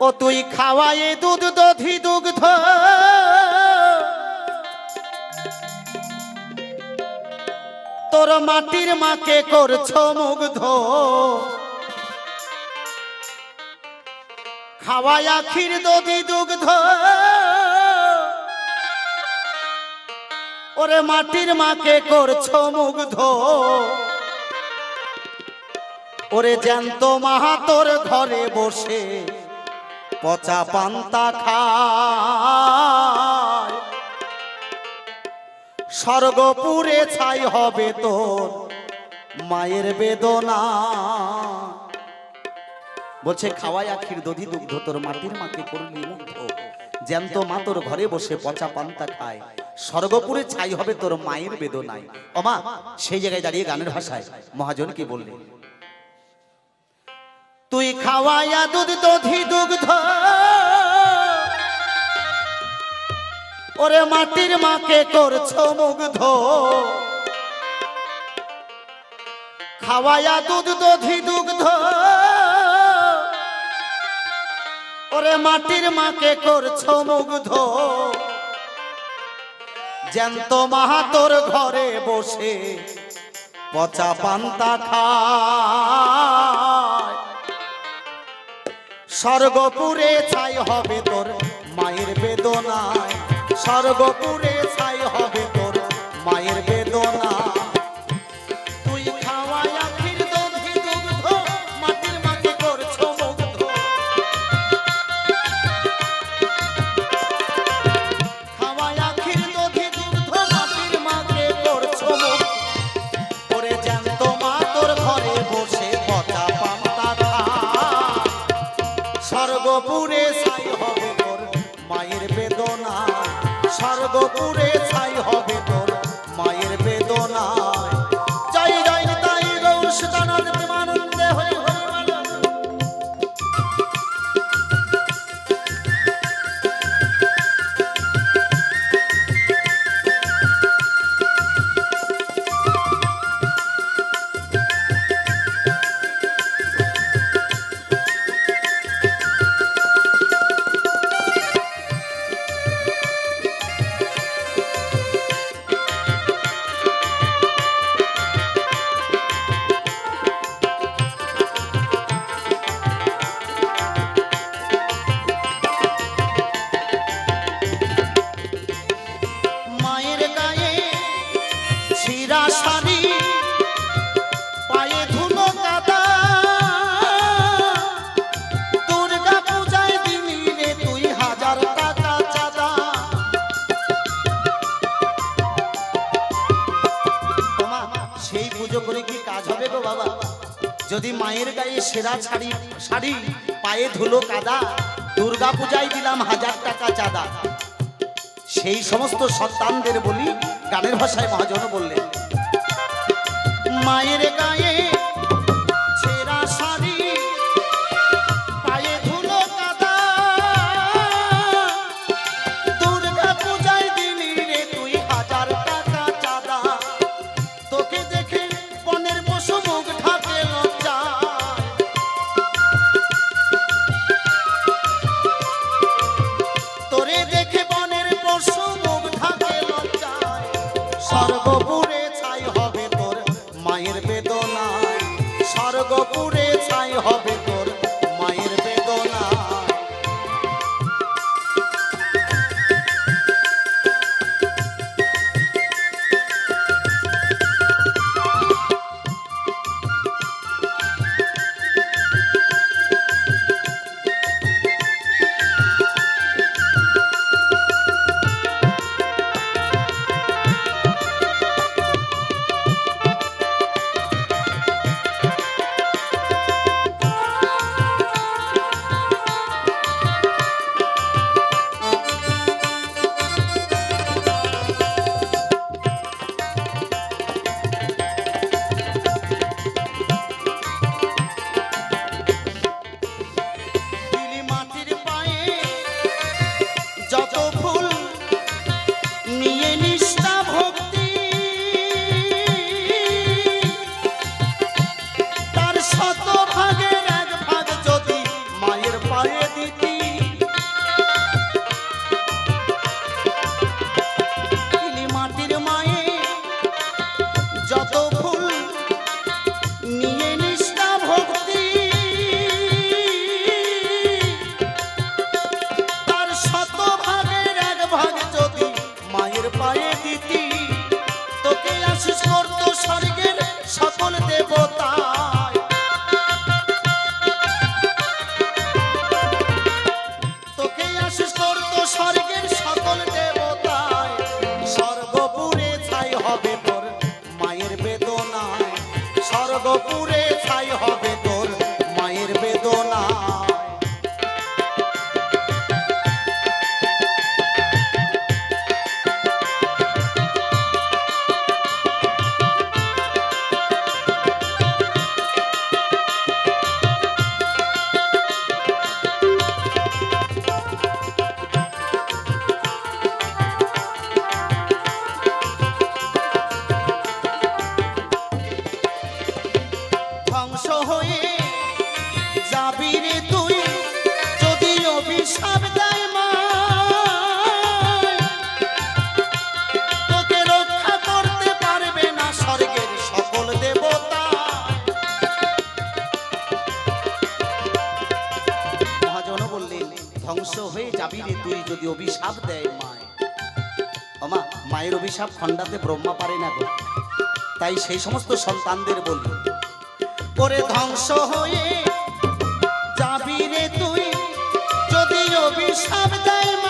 ও তুই খাওয়াই দুধ দধি দুগ্ধ। তোর মাটির মাকে করছ মুগ্ধ। খাওয়ায়া ক্ষীর দধি দুগ্ধ। ওরে মাটির মাকে করছ মুগ্ধ। ওরে জ্যান্ত মাহা তোর ঘরে বসে পচা পান্তা খায়। স্বর্গপুরে ছাই হবে তোর মায়ের বেদনা। বলছে, খাওয়াই আখির দধি দুগ্ধ, তোর মাটির মাকে করলি মুগ্ধ। জ্যান্ত মা তোর ঘরে বসে পচা পান্তা খায়। স্বর্গপুরে ছাই হবে তোর মায়ের বেদনায়। অমা সেই জায়গায় দাঁড়িয়ে গানের ভাষায় মহাজন কি বললেন? তুই খাওয়াইয়া দুধ দধি দুগ্ধ। ওরে মাটির মাকে করছ মুগ্ধ। খাওয়াইয়া দুধ দধি দুগ্ধ। ওরে মাটির মাকে করছ মুগ্ধ। জ্যান্ত মাহা তোর ঘরে বসে পচা পান্তা খায় স্বর্গপুরে ছাই হবে তোর মায়ের বেদনায়। স্বর্গপুরে ছাই হবে তোর মায়ের বেদনা স্বর্গপুরে ছাই হবে তোর মায়ের বেদনা স্বর্গপুরে ছাই হবে তোর যদি মায়ের গায়ে সেরা শাড়ি শাড়ি, পায়ে ধুলো কাদা, দুর্গা পূজায় দিলাম হাজার টাকা চাঁদা। সেই সমস্ত সন্তানদের বলি গানের ভাষায় মহাজন বললেন, মায়ের গায়ে হবে তোর মায়ের বেদনায়। স্বর্গপুরে ধ্বংস হয়ে যাবি রে তুই যদি অভিশাপ দেয় মায় অমা মায়ের অভিশাপ খণ্ডাতে ব্রহ্মা পারে না গো। তাই সেই সমস্ত সন্তানদের বলি পরে ধ্বংস হয়ে যাবি রে তুই যদি অভিশাপ দেয় মা